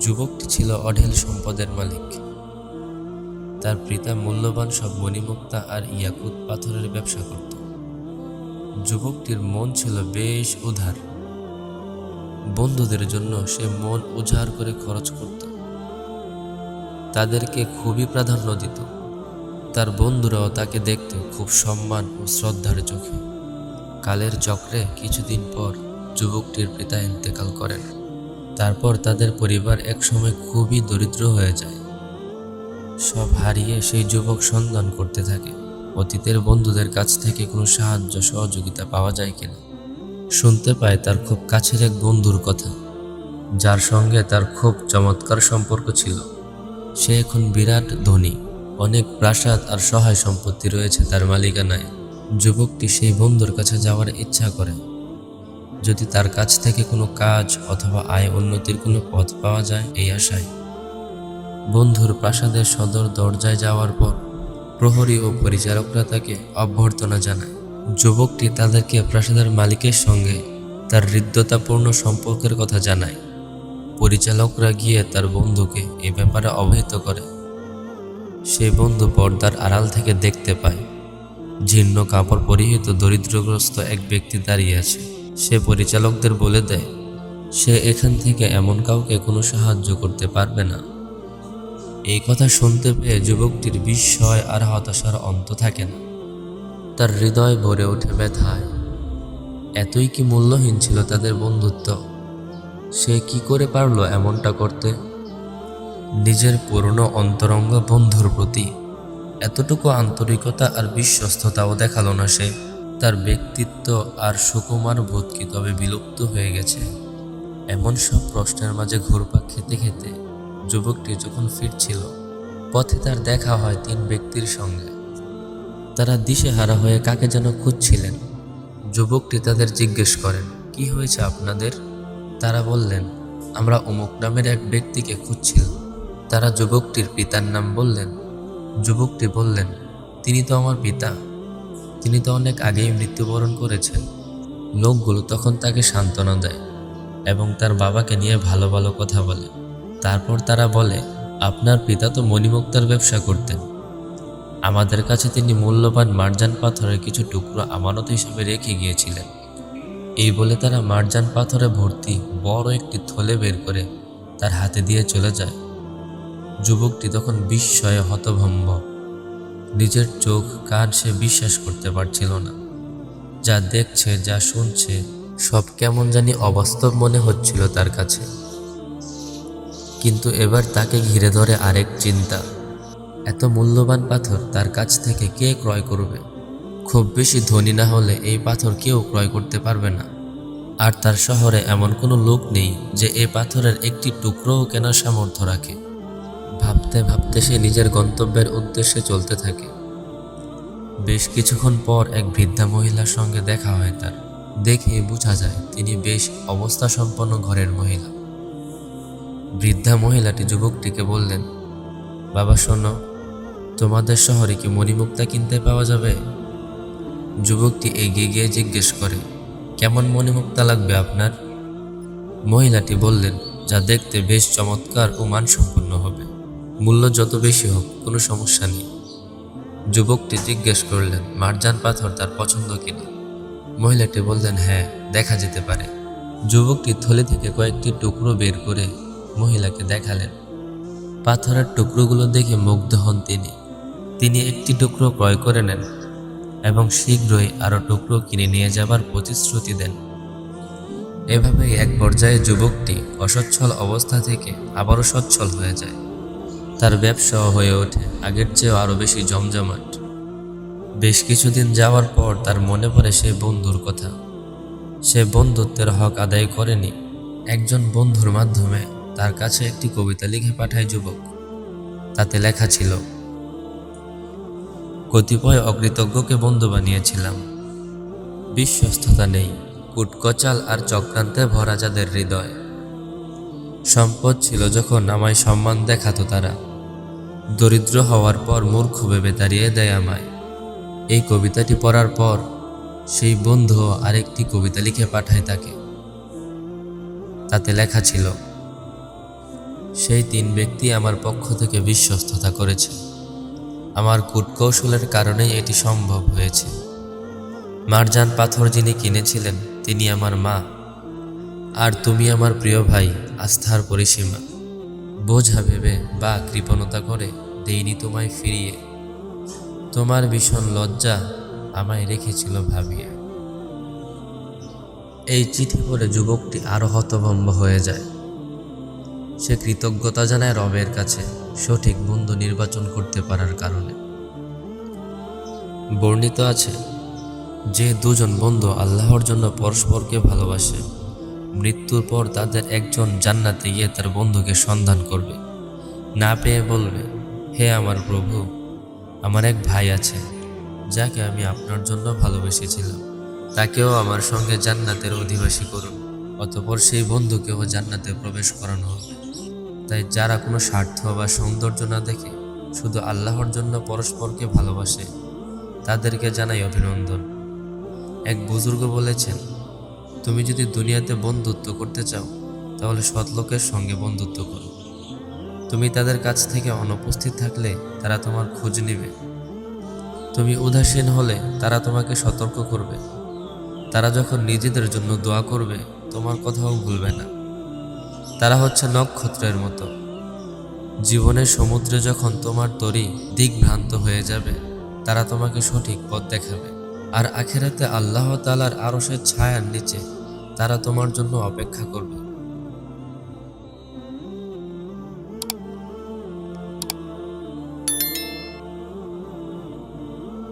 যুবকটি ছিল অঢেল সম্পদের মালিক। তার পিতা মূল্যবান সব মণিমুক্তা আর ইয়াকুত পাথরের ব্যবসা করত। যুবকটির মন ছিল বেশ উধার বন্ধুদের জন্য সে মন উজাড় করে খরচ করত। তাদেরকে খুবই প্রাধান্য দিত। তার বন্ধুরাও তাকে দেখত খুব সম্মান ও শ্রদ্ধার চোখে। কালের চক্রে কিছুদিন পর যুবকটির পিতা ইন্তেকাল করেন। তারপর তাদের পরিবার একসময় খুবই দরিদ্র হয়ে যায়। সব হারিয়ে সেই যুবক সন্ধান করতে থাকে। অতীতের বন্ধুদের কাছ থেকে কোনো সাহায্য, সহযোগিতা পাওয়া যায় কিনা? শুনতে পায় তার খুব কাছের এক বন্ধুর কথা, যার সঙ্গে তার খুব চমৎকার সম্পর্ক ছিল। সে এখন বিরাট ধনী, অনেক প্রাসাদ আর সহায় সম্পত্তি রয়েছে তার মালিকানায়। যুবকটি সেই বন্ধুর কাছে যাওয়ার ইচ্ছা করে। যদি তার কাছ থেকে কোনো কাজ অথবা আয় উন্নতির কোনো পথ পাওয়া যায় এই আশায়। বন্ধুর প্রাসাদের সদর দরজায় যাওয়ার পর প্রহরী ও পরিচারকরা তাকে অভ্যর্থনা জানায়। যুবকটি তাদেরকে প্রাসাদের মালিকের সঙ্গে তার হৃদ্যতাপূর্ণ সম্পর্কের কথা জানায়। পরিচালকরা গিয়ে তার বন্ধুকে এ ব্যাপারে অবহিত করে। সেই বন্ধু পর্দার আড়াল থেকে দেখতে পায়, জীর্ণ কাপড় পরিহিত দরিদ্রগ্রস্ত এক ব্যক্তি দাঁড়িয়ে আছে। সে পরিচালকদের বলে দেয়, সে এখান থেকে এমন কাউকে কোনো সাহায্য করতে পারবে না। এই কথা শুনতে পেয়ে যুবকটির বিস্ময় আর হতাশার অন্ত থাকে না। তার হৃদয় ভরে ওঠে ব্যথায়। এতই কি মূল্যহীন ছিল তাদের বন্ধুত্ব? সে কি করে পারল এমনটা করতে? নিজের পুরনো অন্তরঙ্গ বন্ধুর প্রতি এতটুকু আন্তরিকতা আর বিশ্বস্ততাও দেখাল না সে। তার ব্যক্তিত্ব আর সুকুমার বোধ কি তবে বিলুপ্ত হয়ে গেছে? এমন সব প্রশ্নের মাঝে ঘুরপাক খেতে খেতে যুবকটি যখন ফিরছিল, পথে তার দেখা হয় তিন ব্যক্তির সঙ্গে। তারা দিশেহারা হয়ে কাকে যেন খুঁজছিলেন। যুবকটি তাদের জিজ্ঞেস করেন, কি হয়েছে আপনাদের? তারা বললেন, আমরা অমুক নামের এক ব্যক্তিকে খুঁজছিলাম। তারা যুবকটির পিতার নাম বললেন। যুবকটি বললেন, তিনি তো আমার পিতা। তিনি তো অনেক আগেই মৃত্যুবরণ করেছেন। লোকগুলো তখন তাকে সান্ত্বনা দেয় এবং তার বাবাকে নিয়ে ভালো ভালো কথা বলে। তারপর তারা বলে, আপনার পিতা তো মণিমুক্তার ব্যবসা করতেন। আমাদের কাছে তিনি মূল্যবান মার্জান পাথরের কিছু টুকরো আমানত হিসেবে রেখে গিয়েছিলেন। এই বলে তারা মার্জান পাথরে ভর্তি বড় একটি থলে বের করে তার হাতে দিয়ে চলে যায়। যুবকটি তখন বিস্ময়ে হতভম্ব। নিজের চোখ কান সে বিশ্বাস করতে পারছিল না। যা দেখছে, যা শুনছে, সব কেমন জানি অবাস্তব মনে হচ্ছিল তার কাছে। কিন্তু এবার তাকে ঘিরে ধরে আরেক চিন্তা। এত মূল্যবান পাথর তার কাছ থেকে কে ক্রয় করবে? খুব বেশি ধনী না হলে এই পাথর কেউ ক্রয় করতে পারবে না। আর তার শহরে এমন কোনো লোক নেই যে এই পাথরের একটি টুকরোও কেনার সামর্থ্য রাখে। ভাবতে ভাবতে সে নিজের গন্তব্যের উদ্দেশ্যে চলতে থাকে। বেশ কিছুক্ষণ পর এক বৃদ্ধা মহিলার সঙ্গে দেখা হয় তার। দেখে বোঝা যায় তিনি বেশ অবস্থা সম্পন্ন ঘরের মহিলা। বৃদ্ধা মহিলাটি যুবকটিকে বললেন, বাবা, শোনো, তোমাদের শহরে কি মণিমুক্তা কিনতে পাওয়া যাবে? যুবকটি এগিয়ে গিয়ে জিজ্ঞেস করে, কেমন মণিমুক্তা লাগবে আপনার? মহিলাটি বললেন, যা দেখতে বেশ চমৎকার ও মানসম্পন্ন হবে। মূল্য যত বেশি হোক, কোনো সমস্যা নেই। যুবকটি জিজ্ঞেস করলেন, মারজান পাথর তার পছন্দ কিনা? মহিলাটি বললেন হ্যাঁ দেখা যেতে পারে। যুবকটি থলে থেকে কয়েকটি টুকরো বের করে মহিলাকে দেখালেন। পাথরের টুকরোগুলো দেখে মুগ্ধ হন তিনি। তিনি একটি টুকরো ক্রয় করে নেন এবং শীঘ্রই আরও টুকরো কিনে নিয়ে যাবার প্রতিশ্রুতি দেন। এভাবেই এক পর্যায়ে যুবকটি অসচ্ছল অবস্থা থেকে আবারও সচ্ছল হয়ে যায়। তার ব্যবসাও হয়ে ওঠে, আগের চেয়েও আরও বেশি জমজমাট। বেশ কিছুদিন যাওয়ার পর তার মনে পড়ে সে বন্ধুর কথা। সে বন্ধুত্বের হক আদায় করেনি। একজন বন্ধুর মাধ্যমে তার কাছে একটি কবিতা লিখে পাঠায় যুবক। তাতে লেখা ছিল, কতিপয় অকৃতজ্ঞকে বন্ধু বানিয়েছিলাম। বিশ্বস্ততা নেই, কুটকচাল আর চক্রান্তে ভরা যাদের হৃদয়। সম্পদ ছিল যখন আমায় সম্মান দেখাতো তারা। দরিদ্র হওয়ার পর মূর্খ ভেবে দাঁড়িয়ে দেয় আমায়। এই কবিতাটি পড়ার পর সেই বন্ধু আরেকটি কবিতা লিখে পাঠায় তাকে। তাতে লেখা ছিল, সেই তিন ব্যক্তি আমার পক্ষ থেকে বিশ্বস্ততা করেছে। আমার কূটকৌশলের কারণেই এটি সম্ভব হয়েছে। মারজান পাথর যিনি কিনেছিলেন, তিনি আমার মা। আর তুমি আমার প্রিয় ভাই, আস্থার পরিসীমা। বোঝা ভেবে বা কৃপণতা করে দেইনি তোমায় ফিরিয়ে। তোমার ভীষণ লজ্জা আমায় রেখেছিল ভাবিয়ে। এই চিঠি পড়ে যুবকটি আরও হতভম্ব হয়ে যায়। সে কৃতজ্ঞতা জানায় রবের কাছে সঠিক বন্ধু নির্বাচন করতে পারার কারণে। বর্ণিত আছে, যে দুজন বন্ধু আল্লাহর জন্য পরস্পরকে ভালোবাসে মৃত্যুর পর তাদের একজন জান্নাতে গিয়ে তার বন্ধুকে সন্ধান করবে। না পেয়ে বলবে, হে আমার প্রভু, আমার এক ভাই আছে, যাকে আমি আপনার জন্য ভালোবেসেছিলাম। তাকেও আমার সঙ্গে জান্নাতের অধিবাসী করুন, অতপর সেই বন্ধুকেও জান্নাতে প্রবেশ করানো হবে। তাই যারা কোনো স্বার্থ বা সৌন্দর্য না দেখে শুধু আল্লাহর জন্য পরস্পরকে ভালোবাসে, তাদেরকে জানাই অভিনন্দন। এক বুজুর্গ বলেছেন তুমি যদি দুনিয়াতে বন্ধুত্ব করতে চাও, তাহলে সৎলোকের সঙ্গে বন্ধুত্ব করো। তুমি তাদের কাছ থেকে অনুপস্থিত থাকলে তারা তোমার খোঁজ নেবে। তুমি উদাসীন হলে তারা তোমাকে সতর্ক করবে। তারা যখন নিজেদের জন্য দোয়া করবে, তোমার কথাও ভুলবে না। তারা হচ্ছে নক্ষত্রের মতো। জীবনের সমুদ্রে যখন তোমার তরি দিকভ্রান্ত হয়ে যাবে, তারা তোমাকে সঠিক পথ দেখাবে। আর আখেরাতে আল্লাহ তালার আরশের ছায়ার নিচে তারা তোমার জন্য অপেক্ষা করবে।